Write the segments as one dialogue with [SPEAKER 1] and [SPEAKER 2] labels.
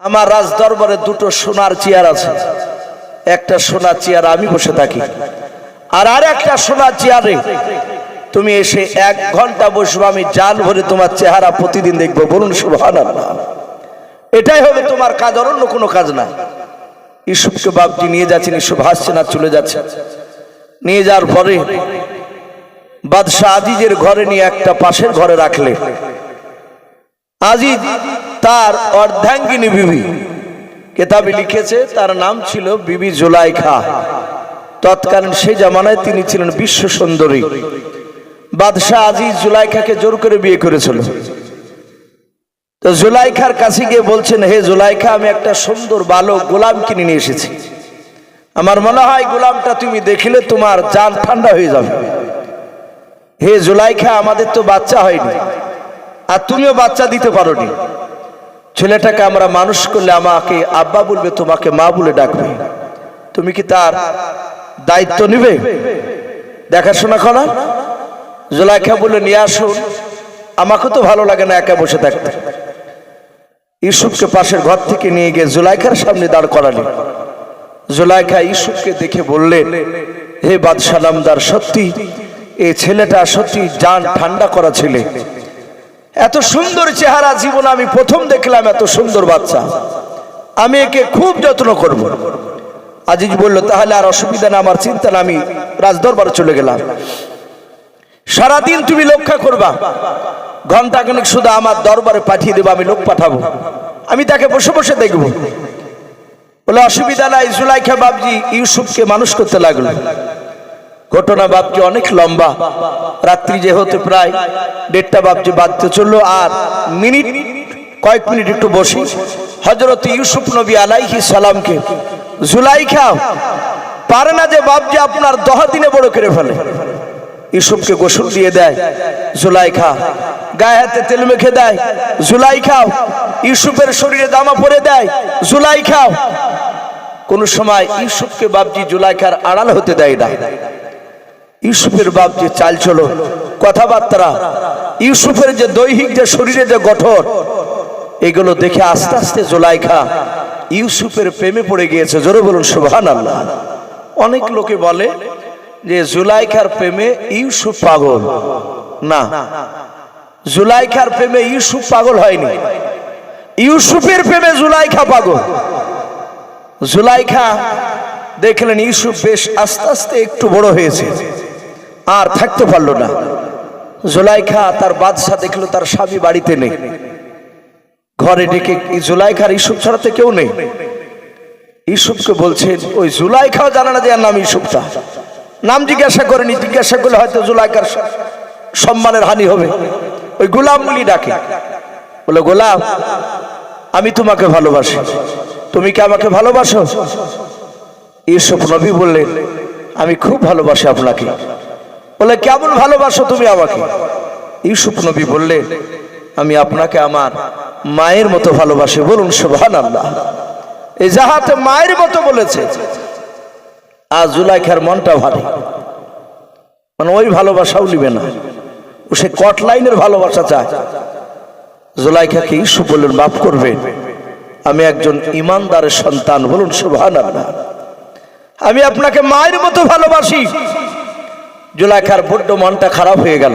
[SPEAKER 1] আমার রাজ দরবারে দুটো সোনার চেয়ার আছে। একটা সোনার চেয়ার আমি বসে থাকি। আর আর একটা সোনার চেয়ারে তুমি এসে এক ঘণ্টা বসবো, আমি জাল ভরে তোমার চেহারা প্রতিদিন দেখব। বলুন সুবহান এটাই হবে তোমার কাজ অন্য কোনো কাজ না। ইসুফকে বাপজি নিয়ে যাচ্ছেন, ইসুফ হাসছে না, চলে যাচ্ছে। নিয়ে যাওয়ার পরে বাদশাহ আজিজের ঘরে নিয়ে একটা পাশের ঘরে রাখলে। আজিজ তার অর্ধাঙ্গিনী বিবি। কেতাবে লিখেছে, তার নাম ছিল বিবি জুলাইখা। তৎকালীন সেই জামানায় তিনি ছিলেন বিশ্ব সুন্দরী। বাদশাহ আজিজ জুলাইখাকে জোর করে বিয়ে করেছিল। তো জুলাইখার কাছে গিয়ে বলছেন, হে জুলাইখা, আমি একটা সুন্দর বালক গোলাম কিনে নিয়ে এসেছি। আমার মনে হয় গোলামটা তুমি দেখিলে তোমার জান ঠান্ডা হয়ে যাবে। হে জুলাইখা, আমাদের তো বাচ্চা হয়নি। আর তুমিও বাচ্চা দিতে পারোনি। ছেলেটাকে আমরা মানুষ করলে আমাকে আব্বা বলবে, তোমাকে মা বলে ডাকবে। তুমি কি তার দায়িত্ব নিবে? দেখাশোনা করা জুলাইখা বলে নিয়ে আসুন। আমাকে তো ভালো লাগে না একা বসে থাকতে। ইউসুফকে পাশের ঘর থেকে নিয়ে গিয়ে জুলাইখার সামনে দাঁড় করালেন জুলাইখা ইউসুফকে দেখে বললেন হে বাদশাহ নামদার, সত্যি এই ছেলেটা সত্যি জান ঠান্ডা করা ছেলে। এত সুন্দর চেহারা জীবন আমি প্রথম দেখলাম এত সুন্দর বাচ্চা। আমি একে খুব যত্ন করব। আজিজ বলল, তাহলে আর অসুবিধা না, আমার চিন্তা না, আমি রাজদরবারে চলে গেলাম। সারাদিন তুমি লক্ষ্য করবা, ঘণ্টা খানেক শুধু আমার দরবারে পাঠিয়ে দেবো, আমি লোক পাঠাবো। আমি তাকে বসে বসে দেখব। বলে, অসুবিধা নাই, জুলাইখা বাবজি, ইউসুফকে মানুষ করতে লাগল। ঘটনা বাপজি অনেক লম্বা। রাত্রি যেহেতু প্রায় দেড়টা বাপজি বাঁধতে চলল, আর মিনিট, কয়েক মিনিট একটু বসি। হজরত ইউসুফ নবী আলাইহি সালামকে, জুলাইখা, পারে না যে বাপজি আপনার দহ দিনে বড় করে ফেলে। ইউসুফকে গোসল দিয়ে দেয়, জুলাইখা, গায়ে হাতে তেল মেখে দেয় জুলাই খাও ইউসুফের শরীরে জামা পরে দেয় জুলাই খাও কোন সময় ইউসুফকে বাপজি জুলাইখার আড়াল হতে দেয় না। ইউসুফের বাপ যে চাল চলো কথাবার্তা ইউসুফের যে দৈহিক যে শরীরে যে গঠন, এগুলো দেখে আস্তে আস্তে জোলাইখা ইউসুফের প্রেমে পড়ে গিয়েছে। জোরে বলুন সুবহান আল্লাহ অনেক লোকে বলে যে জুলাইখার প্রেমে ইউসুফ পাগল। না, জুলাইখার প্রেমে ইউসুফ পাগল হয়নি। ইউসুফের প্রেমে জুলাইখা পাগল। জুলাইখা দেখলেন ইউসুফ বেশ আস্তে আস্তে একটু বড় হয়েছে। আর থাকতে পারল না। জুলাইখা তার বাদশাহ দেখল, তার স্বামী বাড়িতে নেই। ঘরে ডেকে জুলাইখার ইসুফ ছাড়াতে কেউ নেই। ইসুফকে বলছেন, ওই জুলাইখাও জানা না যে এর নাম ইসুফটা। নাম জিজ্ঞাসা করেনি, জিজ্ঞাসা করলে হয়তো জুলাইখার সম্মানের হানি হবে। ওই গোলাম ডাকে। বলে, গোলাম, আমি তোমাকে ভালোবাসি। তুমি কি আমাকে ভালোবাসো? ইউসুফ নবী বললেন, আমি খুব ভালোবাসি আপনাকে। বলে, কেমন ভালোবাসো তুমি আমাকে? ইউসুফ নবী বললেন আমি আপনাকে আমার মায়ের মতো ভালোবাসি। বলুন সুবহান আল্লাহ এই যাহাতে মায়ের মতো বলেছে আর জুলাইখার মনটা ভালো মানে ওই ভালোবাসাও নিবে না। ও সে কট লাইনের ভালোবাসা চায়। জুলাইখাকে ইস্যু বললেন, মাফ করবে। আমি একজন ইমানদারের সন্তান। বলুন সুবহান আল্লাহ আমি আপনাকে মায়ের মতো ভালোবাসি। জুলাইখার বড্ড মনটা খারাপ হয়ে গেল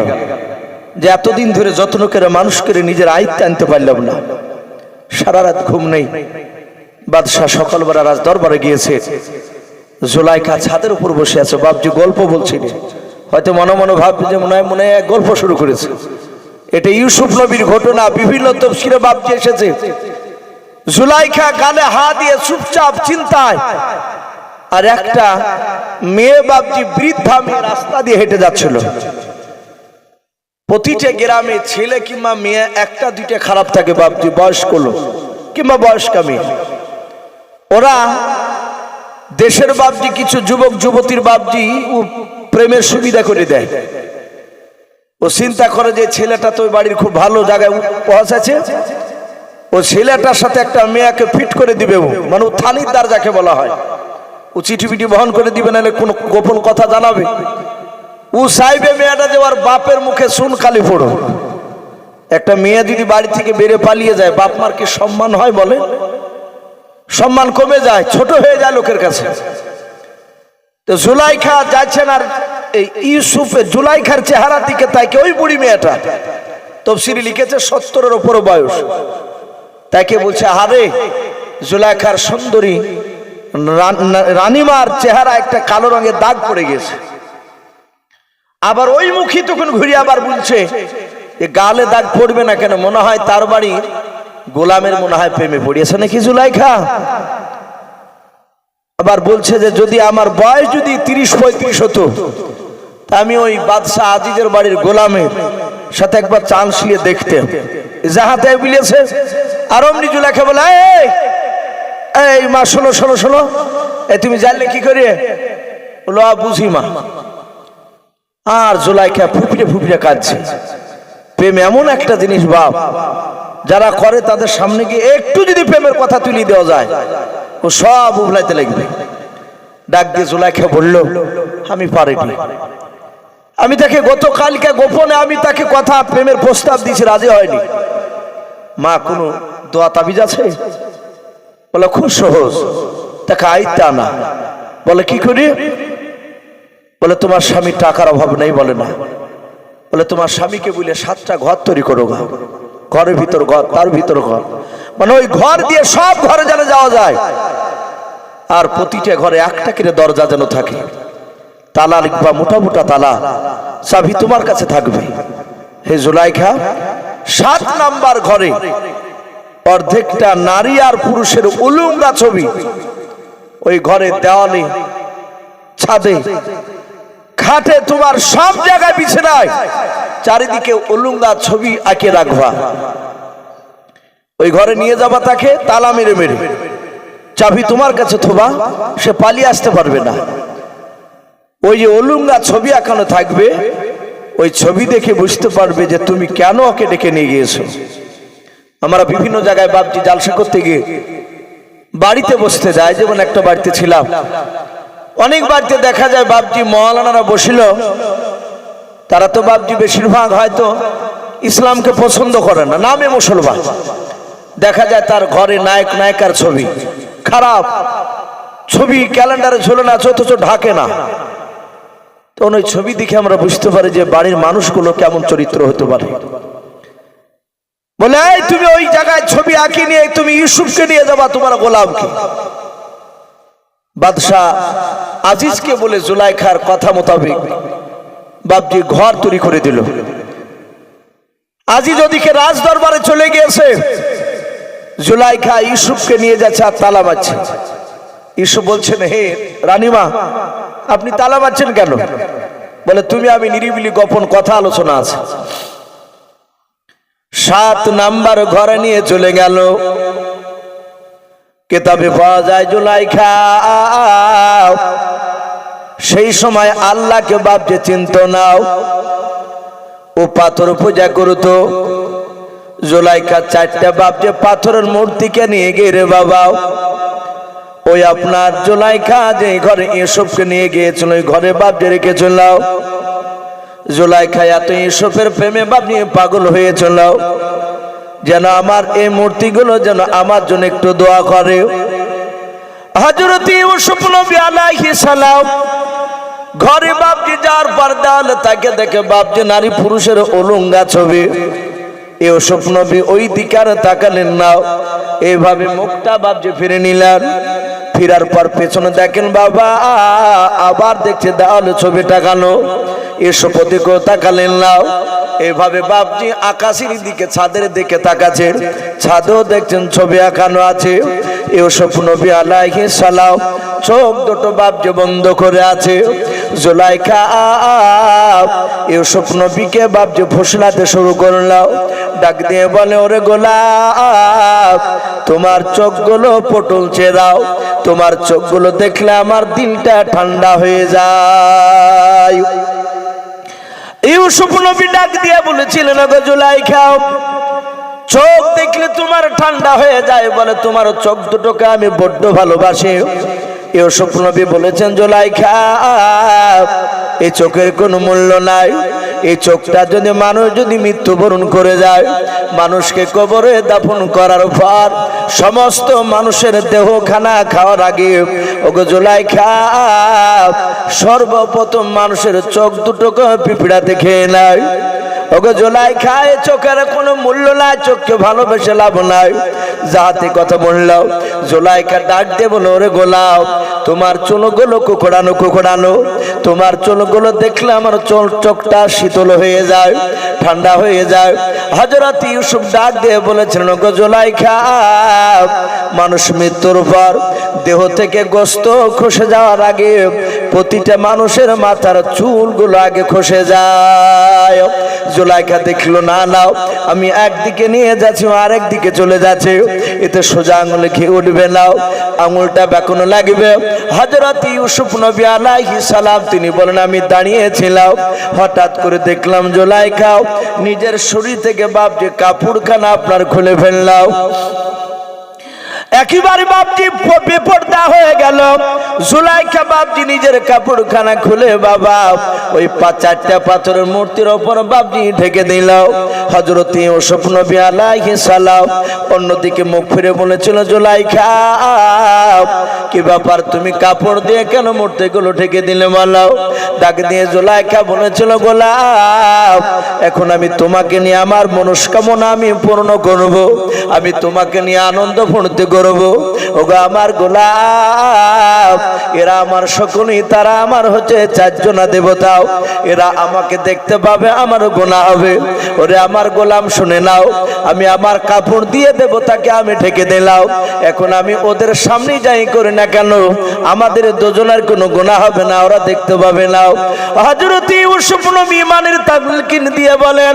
[SPEAKER 1] যে এতদিন ধরে যত্ন করে মানুষ করে নিজের আয়ত্তে আনতে পারলাম না। সারা রাত ঘুম নেই। বাদশাহ সকালবেলা রাজ দরবারে গিয়েছে। জুলাইখা ছাদের উপর বসে আছে। বাপজি গল্প বলছিল হয়তো মনে মনে ভাববে যে মনে হয় মনে হয় গল্প শুরু করেছে। এটা ইউসুফ নবীর ঘটনা, বিভিন্ন তফসিরে বাপজি এসেছে। জুলাইখা গালে হা দিয়ে চুপচাপ চিন্তায় আর একটা মেয়ে বাপজি বৃদ্ধা মেয়ে রাস্তা দিয়ে হেঁটে যাচ্ছিল। প্রতিটা গ্রামে ছেলে কিংবা মেয়ে একটা, দুইটা খারাপ থাকে বাপজি, বয়স্ক লোক কিংবা বয়স্কা মেয়ে ওরা দেশের বাপজি, কিছু যুবক, যুবতীর বাপজি ও প্রেমের সুবিধা করে দেয়। ও চিন্তা করে যে ছেলেটা তো বাড়ির খুব ভালো জায়গায় পৌঁছেছে ও ছেলেটার সাথে একটা মেয়েকে ফিট করে দিবে ও মানে ও থানিদার যাকে বলা হয়। ও চিঠি পিঠি বহন করে দিবে, নাহলে কোনো গোপন কথা জানাবে। ও সাহেবে মেয়েটা যে ওর বাপের মুখে শুন খালি পড়ো একটা মেয়ে যদি বাড়ি থেকে বেড়ে পালিয়ে যায়, বাপ মার কি সম্মান হয় বলে? সম্মান কমে যায়, ছোট হয়ে যায় লোকের কাছে। তো জুলাইখা যাচ্ছেন আর এই ইউসুফের জুলাইখার চেহারার দিকে তাকে ওই বুড়ি মেয়েটা। তফসিরি লিখেছে সত্তরের ওপর বয়স। তাকে বলছে হারে জুলাইখার সুন্দরী রানিমার চেহারা একটা কালো রঙের দাগ পড়ে গেছে। আবার ওই মুখী তখন ঘুরে আবার বলছে যে গালে দাগ পড়বে না কেন? মনে হয় তার বাড়ি গোলামের মনে হয় প্রেমে পড়িয়েছে নাকি জুলাইখা? আবার বলছে যে, যদি আমার বয়স যদি তিরিশ পঁয়ত্রিশ হতো আমি ওই বাদশাহ আজিজের বাড়ির গোলামের সাথে একবার চান্স নিয়ে দেখতে যাহাতে বিলিয়েছে। আর অমনি জুলাইখা বলে "এই, মা শোনো শোনো শোনো। এই তুমি জানলে কি করি বলো "আ, বুঝি মা। আর জুলাইখা ফুপিয়ে ফুপিয়ে কাঁদছে। প্রেম এমন একটা জিনিস বাপ। যারা করে তাদের সামনে গিয়ে একটু যদি প্রেমের কথা তুলি দেওয়া যায় ও সব উবলাইতে লাগবে। ডাক দিয়ে জুলাইখা বলল আমি পারিনি। আমি তাকে গতকালকে গোপনে আমি তাকে কথা প্রেমের প্রস্তাব দিয়েছি রাজি হয়নি। মা কোনো দোয়া তাবিজ আছে? বলে, খুব সহজ। তাকে আইতে আনা বলে, কি করি? বলে, তোমার স্বামী টাকার অভাব নেই, বলে, না। বলে, তোমার স্বামীকে বলে সাতটা ঘর তৈরি করো গা। ঘরের ভিতর ঘর, তার ভিতর ঘর। মানে ওই ঘর দিয়ে সব ঘরে যেন যাওয়া যায়। আর প্রতিটা ঘরে একটা করে দরজা যেন থাকে। তালা লিখবা মোটা মোটা তালা চাবি তোমার কাছে থাকবে। হে জুলাইখা, সাত নাম্বার ঘরে অর্ধেকটা নারী আর পুরুষের উলুঙ্গা ছবি। ওই ঘরে দেওয়ালে, ছাদে, খাটে তোমার সব জায়গায় বিছানায়। চারিদিকে উলুঙ্গা ছবি আঁকে রাখবা। ওই ঘরে নিয়ে যাবা তাকে, তালা মেরে মেরে। চাবি তোমার কাছে থোবা, সে পালিয়ে আসতে পারবে না। ওই যে অলুঙ্গা ছবি আঁকানো থাকবে, ওই ছবি দেখে বুঝতে পারবে যে তুমি কেন ওকে ডেকে নিয়ে গিয়েছো। আমরা বিভিন্ন জায়গায় বাপজি জালসা করতে গিয়ে বাড়িতে বসতে যায়, যেমন একটা বাড়িতে ছিলাম। অনেক বাড়িতে দেখা যায় বাপজি মহালানারা বসিল। তারা তো বাপজি বেশিরভাগ হয়তো ইসলামকে পছন্দ করে না, নামে মুসলমান। দেখা যায় তার ঘরে নায়ক, নায়িকার ছবি। খারাপ। ছবি ক্যালেন্ডারে ঝুলে না, অথচ ঢাকে না। তখন ওই ছবি দেখে আমরা বুঝতে পারি যে বাড়ির মানুষগুলো কেমন চরিত্র হতে পারে। বলে, এই তুমি ওই জায়গায় ছবি আঁকি নিয়ে তুমি ইউসুফকে নিয়ে যাবা, তোমার গোলামকে। বাদশাহ আজিজকে বলে, জুলাইখার কথা মোতাবেক বাপজি ঘর তৈরি করে দিল। আজিজ ওদিকে রাজ দরবারে চলে গিয়েছে। জুলাইখা ইউসুফকে নিয়ে যাচ্ছে আর তালা মারছে। ইউসুফ বলছেন হে রানীমা, আপনি তালা মারছেন কেন? বলে, তুমি আমি নিরিবিলি গোপন কথা আলোচনা আছে। সাত নাম্বার ঘরে নিয়ে চলে গেল। কেতাবে পাওয়া যায়, জুলাইখা, সেই সময় আল্লাহকে বাপকে চিন্ত নাও। ও পাথর পূজা করতো। জোলাইকা চারটা বাপ যে পাথরের মূর্তিকে নিয়ে গিয়ে রে বাবা। ওই আপনার জোলাইকা যে ঘরে এসবকে নিয়ে গিয়েছিল, ওই ঘরে বাপ যে রেখে চলাও জোলাইখা এত এসবের প্রেমে বাপ নিয়ে পাগল হয়ে চলাও যেন আমার এই মূর্তিগুলো যেন আমার জন্য একটু দোয়া করে। হজরতি ইউসুফ নবী আলাইহিস সালাম ঘরে বাপজি যার পর্দা হলে তাকে দেখে বাপজি নারী পুরুষের অলঙ্গা ছবি। এও স্বপ্নবি ওই দিকে আর তাকালেন না। এইভাবে মুখটা বাপজি ফিরে নিলেন। ফিরার পর পেছনে দেখেন বাবা, আবার দেখছে দেওয়ালে ছবি টাকানো এসব প্রতিকেও তাকালেন নাও এভাবে বাপজি আকাশের দিকে, ছাদের দিকে তাকাচ্ছেন ছাদেও দেখছেন ছবি আঁকানো আছে। এ স্বপ্ন আলাইহি সালাম। চোখ দুটো বাপজি বন্ধ করে আছে। জোলাইখা এও স্বপ্ন বিকে বাপজি ফসলাতে শুরু করলাম ডাক দিয়ে বলে, ওরে গোলাপ, তোমার চোখগুলো পটল দাও তোমার চোখগুলো দেখলে আমার দিলটা ঠান্ডা হয়ে যায়। ইউসুফ নবী ডাক দিয়ে বলেছিলেন গো জুলাই খাও চোখ দেখলে তোমার ঠান্ডা হয়ে যায়। বলে, তোমার চোখ দুটোকে আমি বড্ড ভালোবাসি। ইউসুফ নবী বলেছেন, জুলাই খা এই চোখের কোনো মূল্য নাই। এই চোখটা যদি মানুষ যদি মৃত্যুবরণ করে যায়, মানুষকে কবরে দাফন করার পর সমস্ত মানুষের দেহ খানা খাওয়ার আগে, ওগো জোলাই খা সর্বপ্রথম মানুষের চোখ দুটোকে পিঁপড়াতে খেয়ে নেয়। ওকে জোলাই খায়, চোখের কোনো মূল্য নাই, চোখকে ভালোবেসে লাভ নাই। যাহাতে কথা বললাম জোলাইকা ডাক দিয়ে বলো ওরে গোলাও তোমার চুলগুলো কুকুড়ানো কুকুড়ানো। তোমার চুলগুলো দেখলে আমার চোখ চোখটা শীতল হয়ে যায়, ঠান্ডা হয়ে যায়। হজরত ইউসুফ ডাক দিয়ে বলেছিলেন ওকে জোলাইখা মানুষ মৃত্যুর পর দেহ থেকে গোস্ত খসে যাওয়ার আগে প্রতিটা মানুষের মাথার চুলগুলো আগে খসে যায়। জোলাইখা দেখল না নাও, আমি একদিকে নিয়ে যাচ্ছি আর আরেক দিকে চলে যাচ্ছে, এতে সোজা আঙুলে খেয়ে উঠবে নাও আঙুলটা বেকনো লাগবে। হজরত ইউসুফ নবী আলাইহি সালাম, তিনি বলেন, আমি দাঁড়িয়েছিলাম, হঠাৎ করে দেখলাম জোলাইখাও নিজের শরীর থেকে বাপ যে কাপড়খানা আপনার খুলে ফেললাম। একেবারে বাপজি বেপর্দা হয়ে গেল। জুলাইখা বাপজি নিজের কাপড়খানা খুলে বাবা, ওই পা চারটা পাথরের মূর্তির ওপর বাপজি ঢেকে দিল। হজরত ওসব নবী আলাইহি সালাম অন্যদিকে মুখ ফিরে বলেছিল জুলাইখা কি ব্যাপার? তুমি কাপড় দিয়ে কেন মূর্তিগুলো ঢেকে দিলে বলো? ডাক দিয়ে জুলাইখা বলেছিল, গোলাপ, এখন আমি তোমাকে নিয়ে আমার মনস্কামনা আমি পূর্ণ করব। আমি তোমাকে নিয়ে আনন্দ ফুর্তি করব। ওগো আমার গোলাপ, এরা আমার সকলেই তারা আমার হচ্ছে চারজনা দেবতাও। এরা আমাকে দেখতে পাবে, আমার গোনা হবে। ওরে আমার গোলাম, শুনে নাও, আমি আমার কাপড় দিয়ে দেবতাকে আমি ঢেকে দিলাম। এখন আমি ওদের সামনে যাই করি না কেন? আমাদের দুজনের কোনো গোনা হবে না, ওরা দেখতে পাবে না। হজরত ইউসুফ নবী ইমানের তাকলিন দিয়ে বলেন,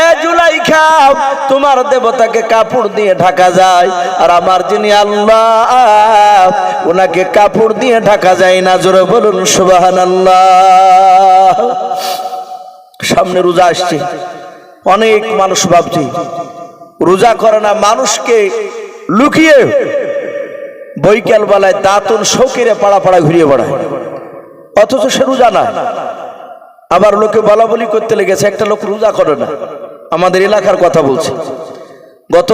[SPEAKER 1] এ জুলাই খাও তোমার দেবতাকে কাপড় দিয়ে ঢাকা যায়, আর আমার আল্লাহ ওনাকে কাপড় দিয়ে ঢাকা যায় না, জোরে বলুন সুবাহান আল্লাহ সামনে রোজা আসছে, অনেক মানুষ ভাবছি, রোজা করে না, মানুষকে লুকিয়ে বৈকাল বেলায় দাঁতন শৌকিরে পাড়া পাড়া ঘুরিয়ে বেড়ায়। অথচ সে রোজা না। আবার লোকে বলা বলি করতে লেগেছে, একটা লোক রোজা করে না। আমাদের এলাকার কথা বলছে। গত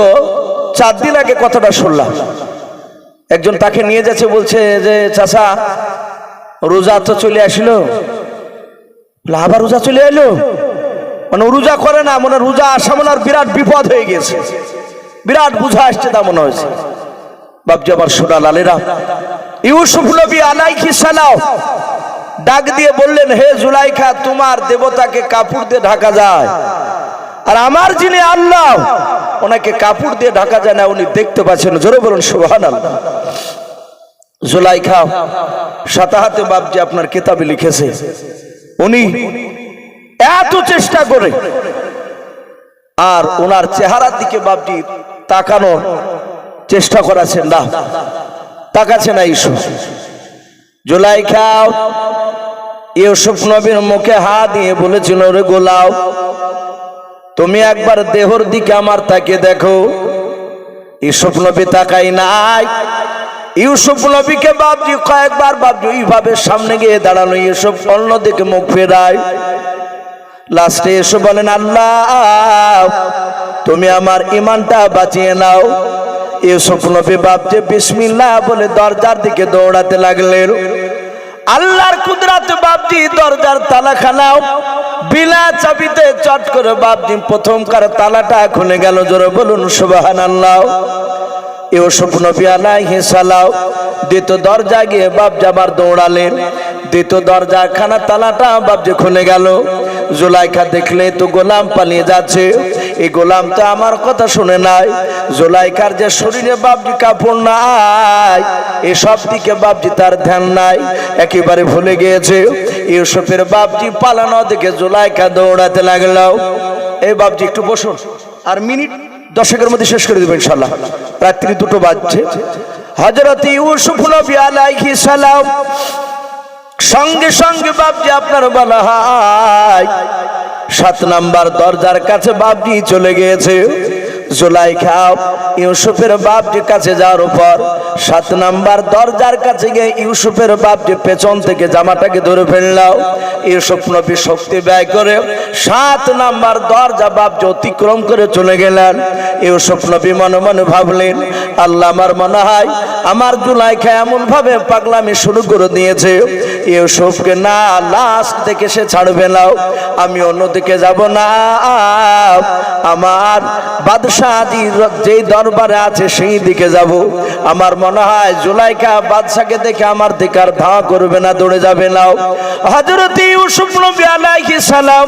[SPEAKER 1] চার দিন আগে কথাটা শুনলাম। একজন তাকে নিয়ে যাচ্ছে, বলছে যে, চাচা, রোজা তো চলে আসলো। আবার রোজা চলে এলো? মানে রোজা করে না, মনে রোজা আসা মনে বিরাট বিপদ হয়ে গেছে। বিরাট বুঝা আসছে তা মনে হয়েছে। বাবজি আমার সোনা লালেরা, ইউসুফ নবী আলাইহি সালাম ডাক দিয়ে বললেন, হে জুলাইখা, তোমার দেবতাকে কাপড় দিয়ে ঢাকা যায়। আর আমার যিনি আল্লাহ ওনাকে কাপড় দিয়ে ঢাকা যায় না, উনি দেখতে পাচ্ছেন জোরে বলুন আল্লাহ জুলাইখা, সাতাহাতে বাবজি আপনার কেতাবে লিখেছে। উনি এত চেষ্টা করে, আর ওনার চেহারার দিকে বাবজি তাকানোর চেষ্টা করাছেন, না। তাকাচ্ছে না ইসু। জুলাই খাও ইউসুফ নবীর মুখে হা দিয়ে বলেছিল রে গোলাও তুমি একবার দেহর দিকে আমার তাকে দেখো। ইউসুফ নবী তাকাই নাই। ইউসুফ নবীকে বাবজি কয়েকবার বাবজি এইভাবে সামনে গিয়ে দাঁড়ানো ইউসুফ অন্যদিকে মুখ ফেরায়। লাস্টে এসে বলেন, আল্লাহ, তুমি আমার ইমানটা বাঁচিয়ে নাও। ইউসুফ নবী বাপজে বিসমিল্লাহ বলে দরজার দিকে দৌড়াতে লাগলেন। আল্লাহর কুদরাতে বাপজি দরজার তালা খানাও বিলা চাবিতে চট করে বাপজি প্রথমকার তালাটা খুলে গেল, জোরে বলুন সুবাহান আল্লাহ ইউসুফ নবী আলাইহি সালাম দ্বিতীয় দরজা গিয়ে বাপ জাবার দৌড়ালেন। দ্বিতীয় দরজা খানা তালাটা বাপজি খুলে গেল। জোলাইখা দেখলে তো গোলাম পালিয়ে যাচ্ছে। এই গোলাম তো আমার কথা শুনে নাই। জোলাইখার যে শরীরে বাপজি কাপড় নাই, এসব দিকে বাপজি তার ধ্যান নাই। একেবারে ভুলে গিয়েছে। ইউসুফের বাপজি পালানো দিকে জোলাইখা দৌড়াতে লাগল। এই বাপজি একটু বসুন। আর মিনিট দশকের মধ্যে শেষ করে দেবো ইনশাল্লাহ রাত্রি দুটো বাজছে। হজরত ইউসুফ নবী আলাইহি সালাম সঙ্গে সঙ্গে বাপজি আপনার বলা হয় সাত নাম্বার দরজার কাছে বাপজি চলে গিয়েছে। জুলাইখা ইউসুফের বাপটির কাছে যাওয়ার উপর সাত নাম্বার দরজার কাছে গিয়ে ইউসুফের বাপটি পেছন থেকে জামাটাকে ধরে ফেললাও ইউসুফ নবী শক্তি ব্যয় করে সাত নাম্বার দরজা বাপটি অতিক্রম করে চলে গেলেন। ইউসুফ নবী মনে মনে ভাবলেন, আল্লাহ আমার মনে হয় আমার জুলাইখা এমন ভাবে পাগলামি শুরু করে দিয়েছে। ইউসুফকে না লাস্ট থেকে সে ছাড়বে নাও আমি অন্যদিকে যাব না। আমার যেই দরবারে আছে সেই দিকে যাব। আমার মনে হয় জুলাইকা বাদশাকে দেখে আমার করবে না, দৌড়ে যাবে সালাম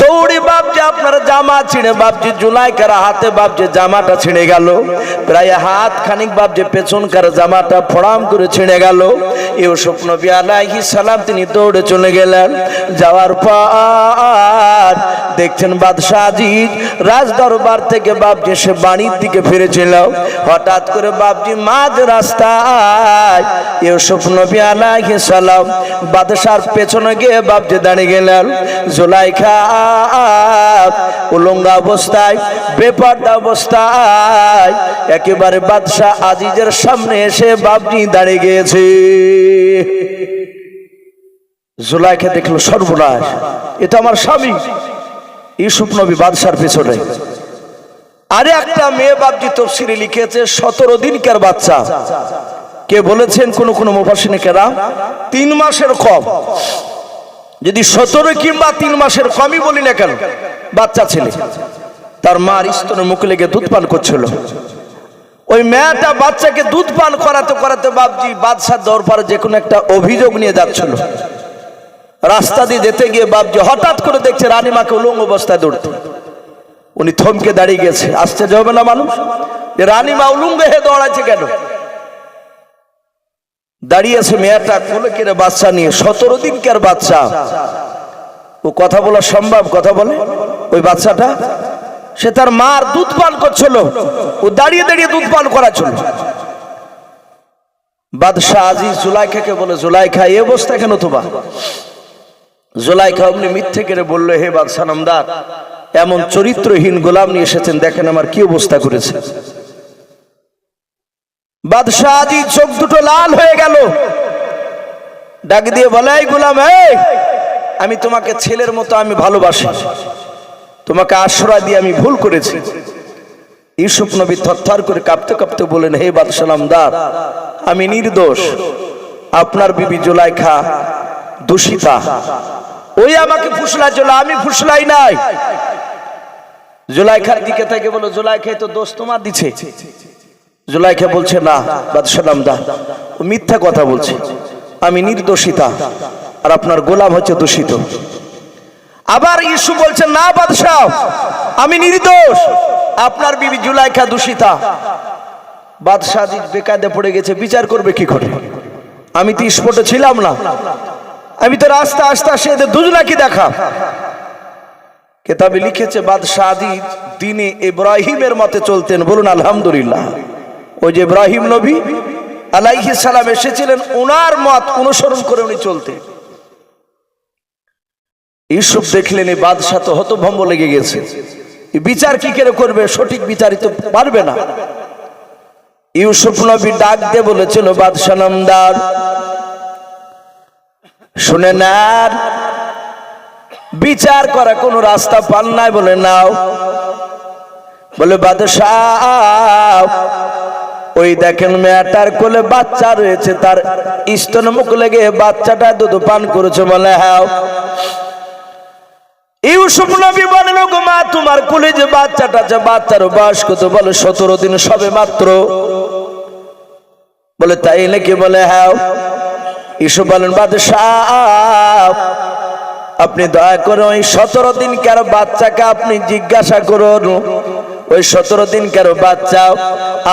[SPEAKER 1] দৌড়ে আপনার জামা ছিঁড়ে বাপজি, জুলাইকার হাতে বাপজি জামাটা ছিঁড়ে গেল। প্রায় হাত খানিক বাপজি পেছনকার জামাটা ফড়াম করে ছিঁড়ে গেল। ইউসুফ নবী আলাইহিস সালাম তিনি দৌড়ে চলে গেলেন। যাওয়ার পর দেখছেন বাদশাহ রাজ দরবার থেকে বাপজি সে বাড়ির দিকে ফিরেছিল, হঠাৎ করে বাপজি মাঝ রাস্তায় ইউসুফ নবী আলাইহিস সালাম বাদশার পেছনে গিয়ে বাপজি দাঁড়িয়ে গেলেন। জুলাইখা উলঙ্গা অবস্থায়, বেপর্দা অবস্থায় একেবারে বাদশাহ আজিজের সামনে এসে বাপজি দাঁড়িয়ে গিয়েছে। জুলাইখা দেখল সর্বনাশ, এটা আমার স্বামী। ইউসুফ নবী বাদশার পেছনে। আরে একটা মেয়ে বাপজি তফসিরে লিখেছে, সতেরো দিনকার বাচ্চা। কে বলেছেন? কোন কোন মুফাসিনেকেরা তিন মাসের কম। যদি সতেরো কিংবা তিন মাসের কমই বলি না কেন? বাচ্চা ছেলে। তার মার স্তনে মুখ লেগে দুধ পান করছিল। ওই মেয়েটা বাচ্চাকে দুধ পান করাতে করাতে বাপজি বাদশার দরবারে যে কোনো একটা অভিযোগ নিয়ে যাচ্ছিল। রাস্তা দিয়ে যেতে গিয়ে বাপজি হঠাৎ করে দেখছে রানীমাকে উলঙ্গ অবস্থায় দৌড়তে উনি থমকে দাঁড়িয়ে গেছে। আসতে যাবে না মানুষ? যে রানীমা উলঙ্গ হয়ে দৌড়াচ্ছে কেন? দাঁড়িয়েছে মেয়েটা কোলে কেড়ে বাচ্চা নিয়ে, সতেরো দিনকার বাচ্চা ও কথা বলা সম্ভব? কথা বলে? ওই বাচ্চাটা সে তার মার দুধ পান করছিল। ও দাঁড়িয়ে দাঁড়িয়ে দুধ পান করাচ্ছিল। বাদশাহ আজিজ জুলাইখাকে বলে, জুলাইখা এ অবস্থা কেন তোমা জুলাইখা অমনি মিথ্যে কেড়ে বলল, হে বাদশাহ নামদার এমন চরিত্রহীন গোলাম নিয়ে এসেছেন, দেখেন আমার কি অবস্থা করেছে। বাদশাহ আজি চোখ দুটো লাল হয়ে গেল। ডাক দিয়ে বলে, এই গোলাম, এই, আমি তোমাকে ছেলের মতো আমি ভালোবাসি। তোমাকে আশ্রয় দিয়ে আমি ভুল করেছি। ইউসুফ নবী থরথর করে কাঁপতে কাঁপতে বলেন হে বাদশাহ নামদার, আমি নির্দোষ। আপনার বিবি জুলাইখা দূষিতা। ওই আমাকে ফুসলা চলো, আমি ফুসলাই নাই। জুলাইখার দিকে থেকে বলো জুলাইখাই তো দোষ তোমার দিছে। জুলাইখা বলছে, না বাদশালাম দা ও মিথ্যা কথা বলছে। আমি নির্দোষিতা, আর আপনার গোলাম হচ্ছে দূষিত। আবার ইসু বলছে, না, বাদশাহ, আমি নির্দোষ, আপনার বিবি জুলাইখা দূষিতা। বাদশাহ বেকায়দে পড়ে গেছে, বিচার করবে কি করে? আমি তো স্পটে ছিলাম না। আমি তো রাস্তা আস্তে আসে এদের দুজনাকে দেখা। কেতাবে লিখেছে, বাদশাহ দিনে ইব্রাহিমের মতে চলতেন। বলুন, আলহামদুলিল্লাহ। ওই যে ইব্রাহিম নবী আলাইহি সালাম এসেছিলেন ওনার মত অনুসরণ করে উনি চলতেন। ইউসুফ দেখলেন, এই বাদশাহ তো হতভম্ব লেগে গেছে। বিচার কি করে করবে? সঠিক বিচারিত পারবে না। ইউসুফ নবী ডাক দিয়ে বলেছিল, বাদশাহ নামদার, শুনে নেন। বিচার করা কোনো রাস্তা পান নাই বলে নাও। বলে, বাদশাহ, ওই দেখেন মেয়েটার কোলে বাচ্চা রয়েছে, তার স্তন মুখ লেগে বাচ্চাটা দুধ পান করেছে বলে হ্যাঁ। ইউসুফ নবী বলেন গো মা, তোমার কোলে যে বাচ্চাটা আছে বাচ্চার বয়স কত? বলে, সতেরো দিন সবে মাত্র। বলে, তাই নাকি? বলে হ্যাঁ। ইউসুফ বলেন, বাদশাহ আপনি দয়া করে ওই সতেরো দিন কারও বাচ্চাকে আপনি জিজ্ঞাসা করুন। ওই সতেরো দিন কারও বাচ্চা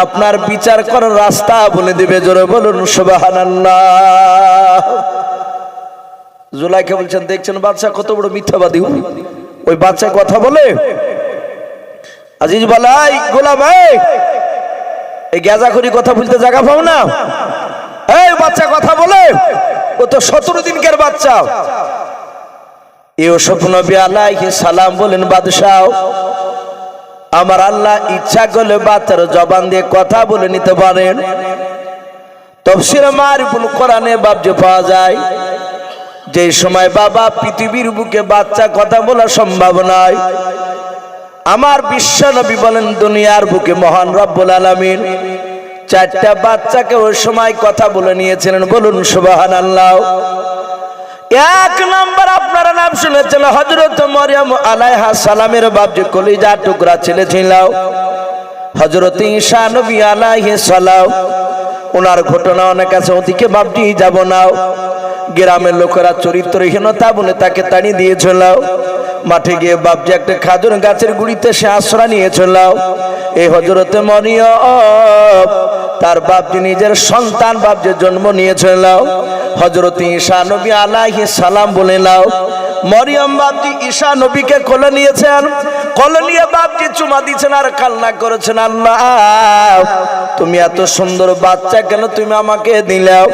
[SPEAKER 1] আপনার বিচার করার রাস্তা বলে দিবে, জোরে বলুন সুবাহান জুলাইকে বলছেন, দেখছেন বাচ্চা কত বড় মিথ্যাবাদী? উনি ওই বাচ্চা কথা বলে, আজিজ বলাই, গোলাম, এই গেজা করি কথা বলতে জায়গা পাও না। এই বাচ্চা কথা বলে, ও তো সতেরো দিনকার বাচ্চা। ইউসুফ নবী আলাইহি সালাম বলেন, বাদশাহ, আমার আল্লাহ ইচ্ছা করলে বাচ্চার জবান দিয়ে কথা বলে নিতে পারেন। তফসির মারিফুল কোরআনে বাবজে পাওয়া যায়, যে সময় বাবা পৃথিবীর বুকে বাচ্চা কথা বলা সম্ভব নয়। আমার বিশ্ব নবী বলেন, দুনিয়ার বুকে মহান রব্বুল আলামিন চারটা বাচ্চাকে ওই সময় কথা বলে নিয়েছিলেন। বলুন সুবাহান আল্লাহ এক নম্বর আপনার নাম শুনেছেন হজরত মরিয়াম আলাইহা সালামের বাপ যে কলিজা টুকরা ছেলে ছিলাও হজরত ঈশা নবী আলাইহি সালাও ওনার ঘটনা অনেক আছে, ওদিকে বাপজি যাব নাও গ্রামের লোকেরা চরিত্রহীনতা বলে তাকে তাড়িয়ে দিয়েছিল। মাঠে গিয়ে বাপজি একটা খাজুর গাছের গুড়িতে সে আশ্রয় নিয়েছিল এই হজরতে মরিয়ম, তার বাপজি নিজের সন্তান বাপজি জন্ম নিয়েছিল হজরত ঈশা নবী আলাইহি সালাম বলে নাও, মরিয়ম বাপজি ঈশা নবীকে কোলে নিয়েছেন। কোলে নিয়ে বাপজি চুমা দিয়েছেন আর কান্না করেছেন, আল্লাহ, তুমি এত সুন্দর বাচ্চা কেন তুমি আমাকে দিলাও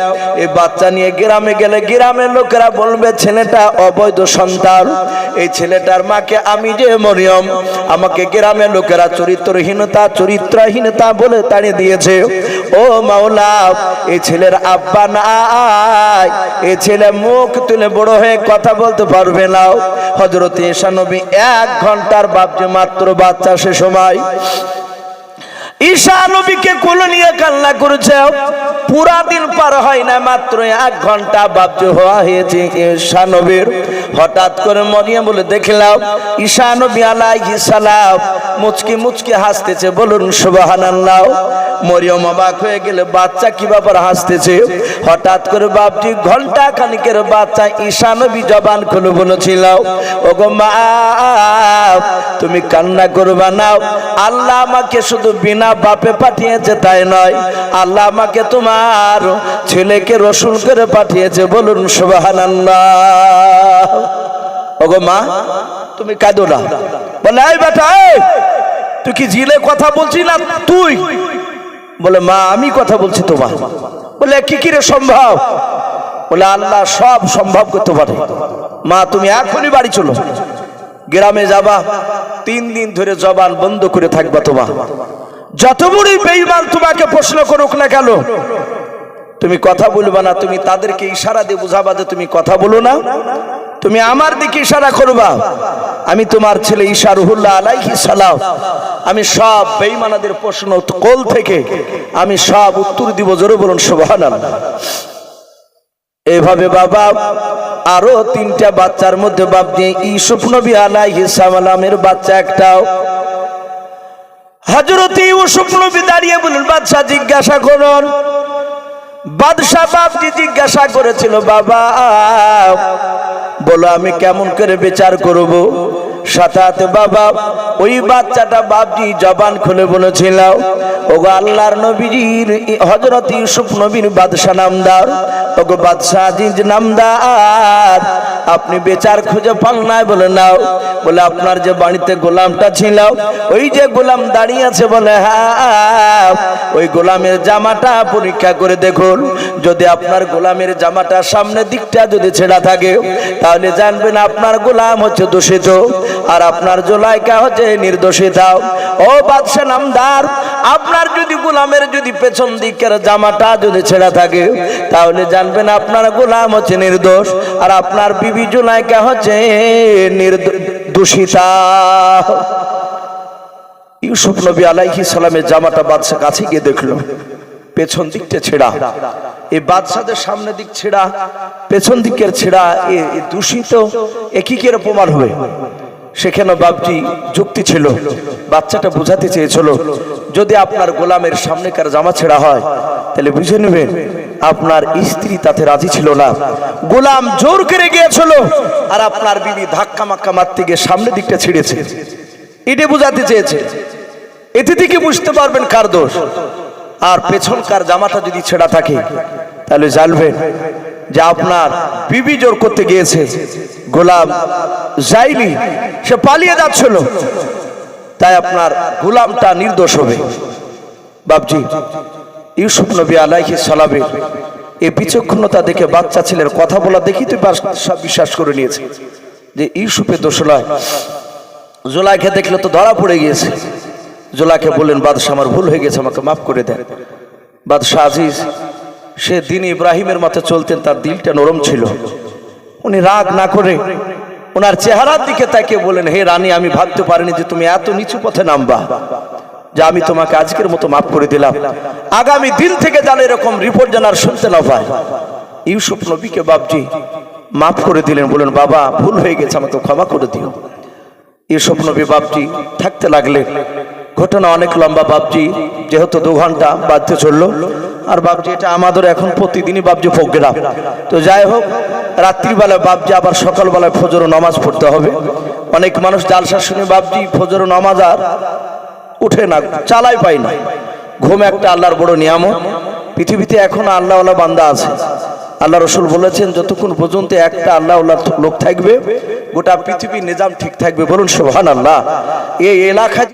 [SPEAKER 1] এই বাচ্চা নিয়ে গ্রামে গেলে গ্রামের লোকেরা বলবে, ছেলেটা অবৈধ সন্তান। এই ছেলেটার মাকে আমি যে মরিয়ম, আমাকে গ্রামের লোকেরা চরিত্রহীনতা চরিত্রহীনতা বলে তাড়িয়ে দিয়েছে। ও মাওলা এই ছেলের আব্বা নাই, এ ছেলে মুখ তুলে বড় হয়ে কথা বলতে পারবে না। হজরত ইসানবী এক ঘণ্টার বাপজে মাত্র বাচ্চা সে সময়। ঈশা নবীকে কোলে নিয়ে কান্না করেছে। পুরা দিন পার হয় না, মাত্র এক ঘণ্টা বাবজ হওয়া হয়েছে ঈশা নবীর। হঠাৎ করে মরিয়া বলে, দেখলাম, ঈশা নবী আলাইহিস সালাম মুচকি মুচকি হাসতেছে। বলুন, সুবহানাল্লাহ। মরিয়ম অবাক হয়ে গেলে, বাচ্চা কি ব্যাপার হাসতেছে? হঠাৎ করে বাপটি ঘণ্টা খানিকের বাচ্চা ঈশা নবী জবান খুলে বলেছিল, ওগো মা, তুমি কান্না করবা না। আল্লাহ আমাকে শুধু বিনা বাপে পাঠিয়েছে তাই নয়। আল্লাহ আমাকে তোমার ছেলেকে রসুল করে পাঠিয়েছে, বলুন সুবাহান ওগো মা, তুমি কাঁদো না। বলে, এই বেটা তুই কি জিলে কথা বলছি না তুই? বলে, মা, আমি কথা বলছি তোমার। বলে, কি কি রে সম্ভব? বলে, আল্লাহ সব সম্ভব করতে পারে মা, তুমি এখনই বাড়ি চলো। গ্রামে যাবা। তিন দিন ধরে জবান বন্ধ করে থাকবা তোমার। যত বড়ই বেইমান তোমাকে প্রশ্ন করুক না কেন, তুমি কথা বলবা না, তুমি তাদেরকে ইশারা দিয়ে বুঝাবা যে তুমি কথা বলো না। তুমি আমার দিকে ইশারা করবা। আমি তোমার ছেলে ঈশা রুহুল্লাহ আলাইহি সালাম, আমি সব বেঈমানাদের প্রশ্ন কোল থেকে আমি সব উত্তর দিব, জোরে বলুন, সুবহানাল্লাহ। এভাবে বাবা, আরও তিনটা বাচ্চার মধ্যে বাপ দিয়ে ইউসুফ নবী আলাইহিস সালামের বাচ্চা একটাও হজরত ইউসুফ নবী দাঁড়িয়ে বলুন বাদশাহ, জিজ্ঞাসা করুন। বাদশাহ বাপজি জিজ্ঞাসা করেছিল, বাবা, বলো আমি কেমন করে বিচার করব? সাথে বাবা, ওই বাচ্চাটা বাপজি জবান খুলে বলেছিল, ওগো আল্লাহর নবীর হজরত ইউসুফ নবীর বাদশাহ নামদার, ওগো বাদশাহ আজিজ নামদার, আপনি বেচার খুঁজে পান নাই বলে নাও। বলে, আপনার যে বাড়িতে গোলামটা ছিল, ওই যে গোলাম দাঁড়িয়ে আছে বলে হ্যাঁ ওই গোলামের জামাটা পরীক্ষা করে দেখুন। যদি আপনার গোলামের জামাটা সামনের দিকটা যদি ছেঁড়া থাকে, তাহলে জানবেন আপনার গোলাম হচ্ছে দূষিত। আর আপনার জোলাইকা হচ্ছে নির্দোষিত। ও বাদশাহ নামদার, আপনার যদি গোলামের যদি পেছন দিকের জামাটা যদি ছেঁড়া থাকে, তাহলে জানবেন আপনার গোলাম হচ্ছে নির্দোষ আর আপনার বিবি জোলাইকা হচ্ছে নির্দোষিতা। ইউসুফ নবী আলাইহি সালামের জামাটা বাদশাহ কাছে গিয়ে দেখল, পেছন দিকটা ছেঁড়া। এই বাদশাদের সামনে দিক ছেঁড়া, পেছন দিকের ছেঁড়া, এ দূষিত, এ কি করে প্রমাণ হবে? সেখানে বাপটি যুক্তি ছিল, বাচ্চাটা বোঝাতে চেয়েছিল, যদি আপনার গোলামের সামনেকার জামা ছেঁড়া হয়, তাহলে বুঝে নেবেন আপনার স্ত্রী তাতে রাজি ছিল না। গোলাম জোর করে গিয়েছিল আর আপনার বিবি ধাক্কা মাক্কা মারতে গিয়ে সামনের দিকটা ছিঁড়েছে। এটা বোঝাতে চেয়েছে। এতে থেকে বুঝতে পারবেন কার দোষ। আর পেছনকার জামাটা যদি ছেঁড়া থাকে, তাহলে জানবেন যে আপনার বিবি জোর করতে গিয়েছে। গোলাম যাইনি সে পালিয়ে যাচ্ছিল। তাই আপনার গোলামটা নির্দোষ হবে। বাবজি ইউসুফ নবী আলাইহি সালামে এই বিচক্ষণতা দেখে বাচ্চা ছেলের কথা বলা দেখি তো সব বিশ্বাস করে নিয়েছে। যে ইউসুফের দোষ নয়। জোলাইকে দেখলে তো ধরা পড়ে গিয়েছে। জোলাকে বললেন, বাদশাহ, আমার ভুল হয়ে গেছে, আমাকে মাফ করে দেন। বাদশাহ আজিজ, সে দিন ইব্রাহিমের মতে চলতেন, তার দিলটা নরম ছিল। উনি রাগ না করে ওনার চেহারার দিকে তাকে বলেন হে রানী, আমি ভাবতে পারিনি যে তুমি এত নিচু পথে নামবা, যে আমি তোমাকে আজকের মতো মাফ করে দিলাম। আগামী দিন থেকে যেন এরকম রিপোর্ট জানার শুনতে না পায়। ইউসুফ নবীকে বাপজি মাফ করে দিলেন বলেন বাবা, ভুল হয়ে গেছে, আমাকে ক্ষমা করে দিও। ইউসুফ নবী বাপজি থাকতে লাগলেন ঘটনা অনেক লম্বা, বাপজি যেহেতু দু ঘণ্টা বাড়তে চলল আর বাপজি এটা আমাদের এখন প্রতিদিনই বাপজি প্রোগ্রাম। তো যাই হোক, রাত্রিবেলায় বাপজি আবার সকালবেলায় ফজর নামাজ পড়তে হবে। অনেক মানুষ জালসা শুনে বাপজি ফজর নামাজ আর উঠে না, চালাই পায় না। ঘুম একটা আল্লাহর বড় নিয়ামত। পৃথিবীতে এখন আল্লাহওয়ালা বান্দা আছে। আল্লাহ রসুল বলেছেন, যতক্ষণ পর্যন্ত একটা আল্লাহ লোক থাকবে, গোটা পৃথিবীর নিজাম ঠিক থাকবে। বলুন সোহান আল্লাহ এই এলাকায়